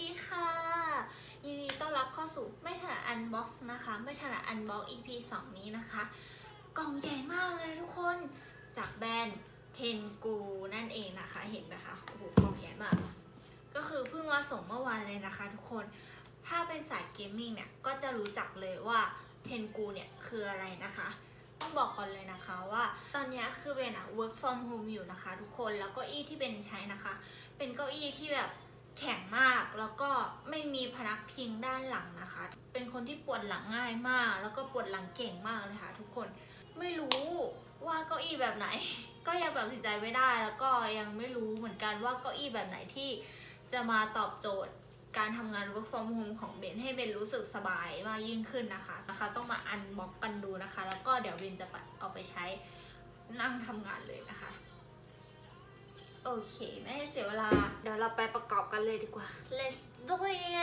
ดีค่ะ ยินดีต้อนรับเข้าสู่ไม่ถนัดอันบ็อกซ์นะคะ ไม่ถนัดอันบ็อกซ์ EP 2 นี้นะคะ กล่องใหญ่มากเลยทุกคน จากแบรนด์เทนกูนั่นเองนะคะ เห็นไหมคะ โอ้โห กล่องใหญ่มาก ก็คือเพิ่งมาส่งเมื่อวานเลยนะคะทุกคน ถ้าเป็นสายเกมมิ่งเนี่ย ก็จะรู้จักเลยว่าเทนกูเนี่ยคืออะไรนะคะต้องบอกก่อนเลยนะคะว่าตอนนี้คือเป็นอะ work from home อยู่นะคะทุกคนแล้วก็อี้ที่เป็นใช้นะคะ เป็นเก้าอี้ที่แบบ แข็งมากแล้วก็ไม่มีพนักพิงด้านหลังนะคะ เป็นคนที่ปวดหลังง่ายมาก แล้วก็ปวดหลังเก่งมากเลยค่ะ ทุกคนไม่รู้ว่าเก้าอี้แบบไหน ก็ยังตัดสินใจไม่ได้ แล้วก็ยังไม่รู้เหมือนกันว่าเก้าอี้แบบไหนที่จะมาตอบโจทย์การทำงาน work from home ของเบนให้เบนรู้สึกสบายมากยิ่งขึ้นนะคะนะคะ ต้องมาอันบ็อกกันดูนะคะ แล้วก็เดี๋ยวเบนจะเอาไปใช้นั่งทำงานเลยนะคะ โอเค ไม่ให้เสียเวลา เดี๋ยวเราไปประกอบกันเลยดีกว่า let's do it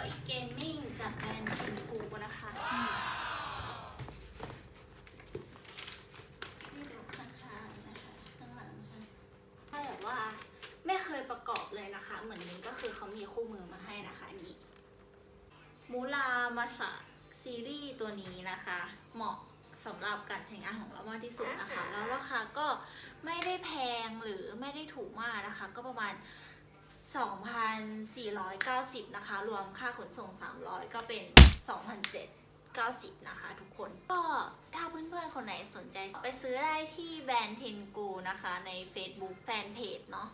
ค่ะเป็นเก้าอี้เกมมิ่งจากแบรนด์เทนกูนะคะ นี่ดูข้างๆนะคะข้างหลังค่ะถ้าแบบว่าไม่เคยประกอบเลยนะคะ เหมือนนี้ก็คือเขามีคู่มือมาให้นะคะนี่มูลามาสะซีรีส์ตัวนี้นะคะ เหมาะสำหรับการใช้งานของเรามากที่สุดนะคะ แล้วราคาก็ไม่ได้แพงหรือไม่ได้ถูกมากนะคะ ก็ประมาณ 2,490 นะคะ รวมค่าขนส่ง 300 ก็เป็น 2,790 นะคะทุกคน ก็ถ้าเพื่อนๆ คนไหนสนใจไปซื้อได้ที่แบรนด์เทนกูนะคะ ใน Facebook Fanpage เนาะ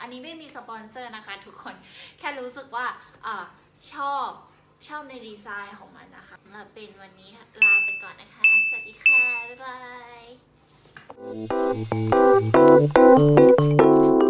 อันนี้ไม่มีสปอนเซอร์นะคะทุกคน แค่รู้สึกว่าอชอบชอบในดีไซน์ของมันนะคะสำหรับเป็นวันนี้ลาไปก่อนนะคะ สวัสดีค่ะ บ๊ายบาย